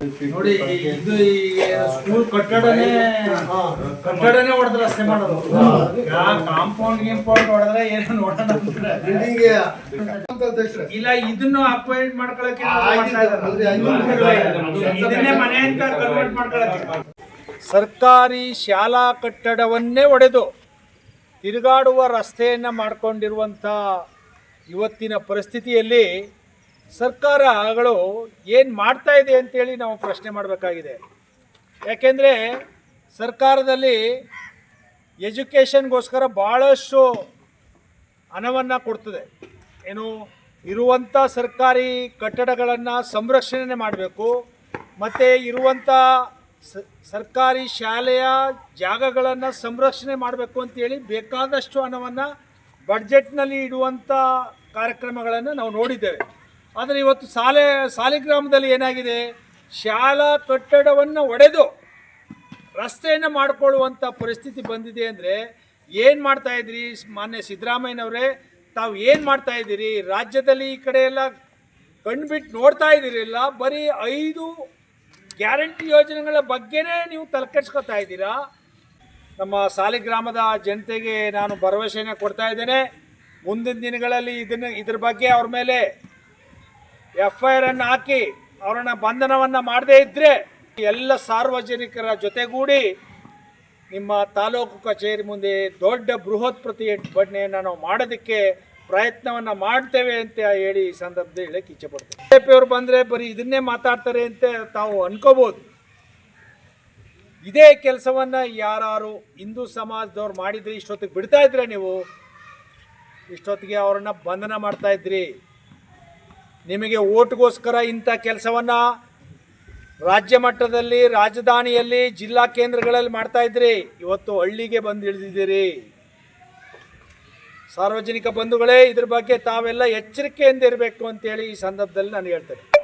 ನೋಡಿ ಇದು ಸ್ಕೂಲ್ ಕಟ್ಟಡನೇ ಕಟ್ಟಡನೇ ಹೊಡೆದ್ರೆ ಅಷ್ಟೇ ಮಾಡೋದು. ಕಾಂಪೌಂಡ್ ಗಿಂಪೌಂಡ್ ಹೊಡೆದ್ರೆ ಏನೋ ನೋಡೋಣ ಇಲ್ಲ ಇದನ್ನು ಅಪಾಯಿಂಟ್ ಮಾಡ್ಕೊಳಕ್ಕೆ ಇದನ್ನೇ ಮನೆ ಅಂತ ಕನ್ವರ್ಟ್ ಮಾಡ್ಕೊಳಕ್ಕೆ. ಸರ್ಕಾರಿ ಶಾಲಾ ಕಟ್ಟಡವನ್ನೇ ಒಡೆದು ತಿರುಗಾಡುವ ರಸ್ತೆಯನ್ನು ಮಾಡ್ಕೊಂಡಿರುವಂತ ಇವತ್ತಿನ ಪರಿಸ್ಥಿತಿಯಲ್ಲಿ ಸರ್ಕಾರಗಳು ಏನು ಮಾಡ್ತಾ ಇದೆ ಅಂತೇಳಿ ನಾವು ಪ್ರಶ್ನೆ ಮಾಡಬೇಕಾಗಿದೆ. ಯಾಕೆಂದರೆ ಸರ್ಕಾರದಲ್ಲಿ ಎಜುಕೇಷನ್ಗೋಸ್ಕರ ಭಾಳಷ್ಟು ಹಣವನ್ನು ಕೊಡ್ತದೆ. ಏನು ಇರುವಂಥ ಸರ್ಕಾರಿ ಕಟ್ಟಡಗಳನ್ನು ಸಂರಕ್ಷಣೆ ಮಾಡಬೇಕು, ಮತ್ತು ಇರುವಂಥ ಸರ್ಕಾರಿ ಶಾಲೆಯ ಜಾಗಗಳನ್ನು ಸಂರಕ್ಷಣೆ ಮಾಡಬೇಕು ಅಂತೇಳಿ ಬೇಕಾದಷ್ಟು ಹಣವನ್ನು ಬಡ್ಜೆಟ್ನಲ್ಲಿ ಇಡುವಂಥ ಕಾರ್ಯಕ್ರಮಗಳನ್ನು ನಾವು ನೋಡಿದ್ದೇವೆ. ಆದರೆ ಇವತ್ತು ಸಾಲೆ, ಸಾಲಿಗ್ರಾಮದಲ್ಲಿ ಏನಾಗಿದೆ? ಶಾಲಾ ಕಟ್ಟಡವನ್ನು ಒಡೆದು ರಸ್ತೆಯನ್ನು ಮಾಡಿಕೊಳ್ಳುವಂಥ ಪರಿಸ್ಥಿತಿ ಬಂದಿದೆ ಅಂದರೆ ಏನು ಮಾಡ್ತಾ ಇದ್ರಿ? ಮಾನ್ಯ ಸಿದ್ದರಾಮಯ್ಯನವರೇ, ತಾವು ಏನು ಮಾಡ್ತಾ ಇದ್ದೀರಿ? ರಾಜ್ಯದಲ್ಲಿ ಈ ಕಡೆ ಎಲ್ಲ ಕಣ್ಬಿಟ್ಟು ನೋಡ್ತಾ ಇದ್ದೀರಿಲ್ಲ. ಬರೀ ಐದು ಗ್ಯಾರಂಟಿ ಯೋಜನೆಗಳ ಬಗ್ಗೆನೇ ನೀವು ತಲೆಕೆಡ್ಸ್ಕೊತಾ ಇದ್ದೀರಾ? ನಮ್ಮ ಸಾಲಿಗ್ರಾಮದ ಜನತೆಗೆ ನಾನು ಭರವಸೆಯನ್ನು ಕೊಡ್ತಾ ಇದ್ದೇನೆ. ಮುಂದಿನ ದಿನಗಳಲ್ಲಿ ಇದನ್ನು ಇದ್ರ ಬಗ್ಗೆ ಅವ್ರ ಮೇಲೆ ಎಫ್ ಐ ಆರ್ ಅನ್ನು ಹಾಕಿ ಅವರನ್ನ ಬಂಧನವನ್ನು ಮಾಡದೇ ಇದ್ದರೆ ಎಲ್ಲ ಸಾರ್ವಜನಿಕರ ಜೊತೆಗೂಡಿ ನಿಮ್ಮ ತಾಲೂಕು ಕಚೇರಿ ಮುಂದೆ ದೊಡ್ಡ ಬೃಹತ್ ಪ್ರತಿಭಟನೆಯನ್ನು ನಾವು ಮಾಡೋದಕ್ಕೆ ಪ್ರಯತ್ನವನ್ನು ಮಾಡ್ತೇವೆ ಅಂತ ಹೇಳಿ ಈ ಸಂದರ್ಭದಲ್ಲಿ ಹೇಳಕ್ಕೆ ಇಚ್ಛೆಪಡ್ತೇವೆ ಬಿ ಜೆ ಪಿಯವರು ಬಂದರೆ ಬರೀ ಇದನ್ನೇ ಮಾತಾಡ್ತಾರೆ ಅಂತ ತಾವು ಅನ್ಕೋಬೋದು. ಇದೇ ಕೆಲಸವನ್ನು ಯಾರು ಹಿಂದೂ ಸಮಾಜದವ್ರು ಮಾಡಿದ್ರೆ ಇಷ್ಟೊತ್ತಿಗೆ ಬಿಡ್ತಾ ಇದ್ರೆ ನೀವು? ಇಷ್ಟೊತ್ತಿಗೆ ಅವರನ್ನು ಬಂಧನ ಮಾಡ್ತಾ ಇದ್ರಿ? ನಿಮಗೆ ಓಟ್ಗೋಸ್ಕರ ಇಂಥ ಕೆಲಸವನ್ನು ರಾಜ್ಯ ಮಟ್ಟದಲ್ಲಿ, ರಾಜಧಾನಿಯಲ್ಲಿ, ಜಿಲ್ಲಾ ಕೇಂದ್ರಗಳಲ್ಲಿ ಮಾಡ್ತಾ ಇದ್ರಿ. ಇವತ್ತು ಹಳ್ಳಿಗೆ ಬಂದು ಇಳಿದಿದ್ದೀರಿ. ಸಾರ್ವಜನಿಕ ಬಂಧುಗಳೇ, ಇದ್ರ ಬಗ್ಗೆ ತಾವೆಲ್ಲ ಎಚ್ಚರಿಕೆಯಿಂದ ಇರಬೇಕು ಅಂತೇಳಿ ಈ ಸಂದರ್ಭದಲ್ಲಿ ನಾನು ಹೇಳ್ತೇನೆ.